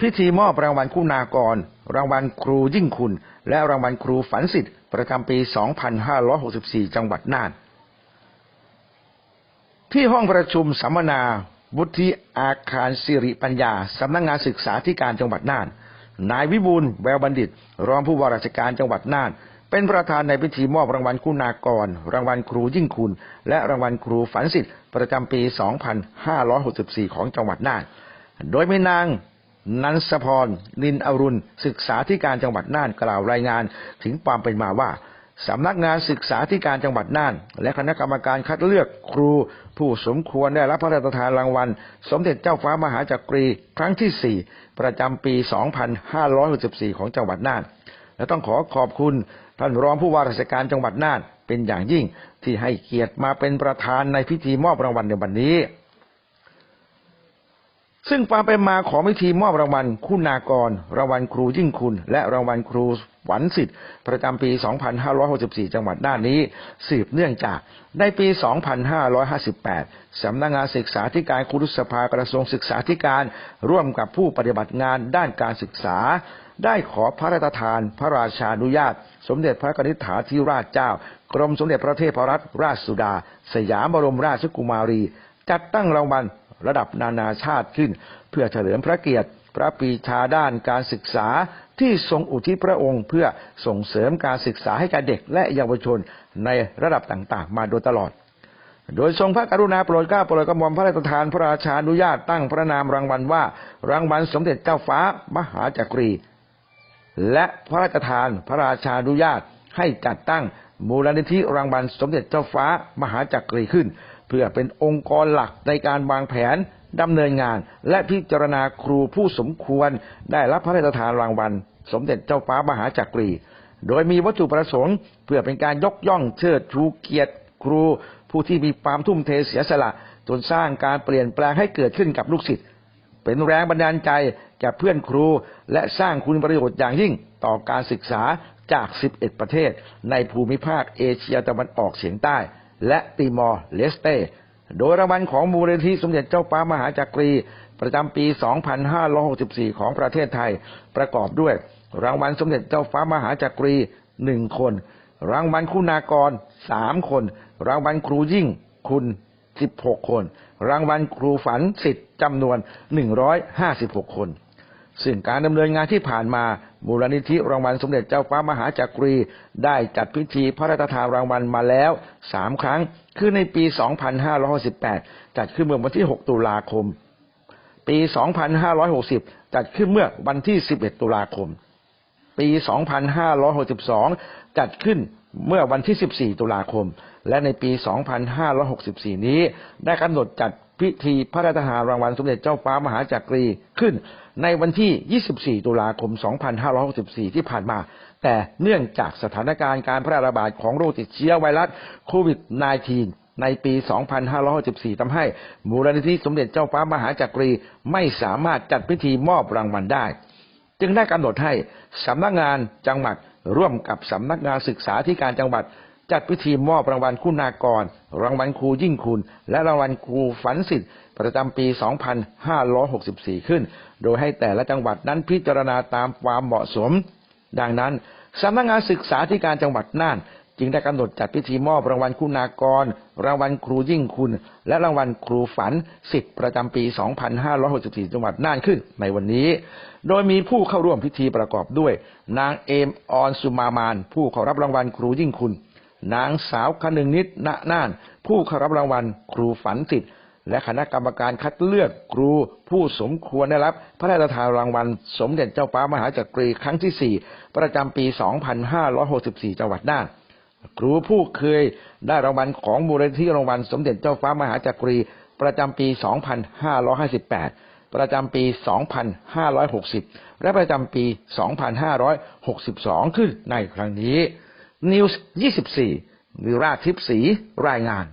พิธีมอบรางวัลคุณากร รางวัลครูยิ่งคุณ และรางวัลครูฝันสิทธิ์ประจำปี 2564 จังหวัดน่าน ที่ห้องประชุมสัมมนาวุฒิอาคารสิริปัญญา สำนักงงานศึกษาธิการจังหวัดน่าน นายวิบูลแววบัณฑิต รองผู้ว่าราชการจังหวัดน่าน เป็นประธานในพิธีมอบรางวัลคุณากร รางวัลครูยิ่งคุณ และรางวัลครูฝันสิทธิ์ประจำปี 2564 ของจังหวัดน่าน โดยมีนาง นันสพร นินอรุณ ศึกษาธิการจังหวัดน่านกล่าวรายงานถึงความเป็นมาว่าสำนักงานศึกษาธิการจังหวัดน่าน และคณะกรรมการคัดเลือกครู ผู้สมควรได้รับพระราชทานรางวัล สมเด็จเจ้าฟ้ามหาจักรีครั้งที่ 4 ประจำปี 2564 ของจังหวัดน่าน และต้องขอขอบคุณท่านรองผู้ว่าราชการจังหวัดน่านเป็นอย่างยิ่งที่ให้เกียรติมาเป็นประธานในพิธีมอบรางวัลในวันนี้ ซึ่งความเป็นมาของพิธีมอบรางวัลคุณากร รางวัลครูยิ่งคุณ และรางวัลครูหวันสิทธิ์ประจำปี 2564 จังหวัดน่านนี้ สืบเนื่องจากในปี 2558 สำนักงานศึกษาธิการครุสภากระทรวงศึกษาธิการ ร่วมกับผู้ปฏิบัติงานด้านการศึกษา ได้ขอพระราชทาน พระราชานุญาต สมเด็จพระกนิษฐาธิราชเจ้า กรมสมเด็จพระเทพรัตนราชสุดา สยามบรมราชกุมารี จัดตั้งรางวัล ระดับนานาชาติขึ้น เพื่อเฉลิมพระเกียรติพระปีชาด้านการศึกษาที่ทรงอุทิศพระองค์เพื่อส่งเสริมการศึกษาให้แก่เด็กและเยาวชนในระดับต่างๆ มาโดยตลอด โดยทรงพระกรุณาโปรดเกล้าโปรดกระหม่อมพระราชทานพระราชานุญาตตั้งพระนามรางวัลว่า รางวัลสมเด็จเจ้าฟ้ามหาจักรี และพระราชทานพระราชานุญาตให้จัดตั้งมูลนิธิรางวัลสมเด็จเจ้าฟ้ามหาจักรีขึ้น เพื่อเป็นองค์กรหลักในการวางแผนดำเนินงาน และพิจารณาครูผู้สมควรได้รับพระราชทานรางวัล สมเด็จเจ้าฟ้ามหาจักรี โดยมีวัตถุประสงค์ เพื่อเป็นการยกย่องเชิดชูเกียรติครู ผู้ที่มีความทุ่มเทเสียสละจนสร้างการเปลี่ยนแปลงให้เกิดขึ้นกับลูกศิษย์เป็นแรงบันดาลใจแก่เพื่อนครู และสร้างคุณประโยชน์อย่างยิ่งต่อการศึกษาจาก 11 ประเทศ ในภูมิภาคเอเชียตะวันออกเฉียงใต้ และติมอร์เลสเตโดยรางวัลของมูลนิธิสมเด็จเจ้าฟ้ามหาจักรี ประจำปี 2564 ของประเทศไทย ประกอบด้วย รางวัลสมเด็จเจ้าฟ้ามหาจักรีหนึ่งคน รางวัลคุณากรสามคน รางวัลครูยิ่งคุณ 16 คน รางวัลครูฝันสิทธิ์จำนวน 156 คน ซึ่งการดำเนินงานที่ผ่านมา มูลนิธิรางวัลสมเด็จเจ้าฟ้ามหาจักรี ได้จัดพิธีพระราชทานรางวัลมาแล้วสามครั้ง คือในปี 2518จัดขึ้นเมื่อวันที่ 6 ตุลาคม ปี 2560 จัดขึ้นเมื่อวันที่ 11 ตุลาคม ปี 2562 จัดขึ้นเมื่อวันที่ 14 ตุลาคม และในปี 2564 นี้ได้กำหนดจัด พิธีพระราชทานรางวัลสมเด็จเจ้าฟ้ามหาจักรีขึ้น ในวันที่ 24 ตุลาคม 2564 ที่ผ่านมา แต่เนื่องจากสถานการณ์การแพร่ระบาดของโรคติดเชื้อไวรัสโควิด -19 ในปี 2564ทำให้มูลนิธิสมเด็จเจ้าฟ้ามหาจักรีไม่สามารถจัดพิธีมอบรางวัลได้ จึงได้กำหนดให้สำนักงานจังหวัดร่วมกับสำนักงานศึกษาธิการจังหวัด จัดพิธีมอบรางวัลคุณากร รางวัลครูยิ่งคุณ และรางวัลครูฝันสิทธิ์ประจำปี 2564 ขึ้น โดยให้แต่ละจังหวัดนั้นพิจารณาตามความเหมาะสม ดังนั้นสำนักงานศึกษาธิการจังหวัดน่านจึงได้กำหนดจัดพิธีมอบรางวัลคุณากร รางวัลครูยิ่งคุณ และรางวัลครูฝันสิทธิ์ประจำปี 2564 จังหวัดน่านขึ้นในวันนี้ โดยมีผู้เข้าร่วมพิธีประกอบด้วย นางเอมออนสุมามาน ผู้เข้ารับรางวัลครูยิ่งคุณ นางสาวคนึงนิดณน่าน ผู้เข้ารับรางวัลครูฝันสิทธิ์และคณะกรรมการคัดเลือกครูผู้สมควรได้รับ พระราชทานรางวัล สมเด็จเจ้าฟ้ามหาจักรีครั้งที่ 4 ประจำปี 2564 จังหวัดน่าน ครูผู้เคยได้รางวัลของมูลนิธิรางวัลสมเด็จเจ้าฟ้ามหาจักรี ประจำปี 2558 ประจำปี 2560 และประจำปี 2562 ขึ้นในครั้งนี้ News 24วิราทิพสีรายงาน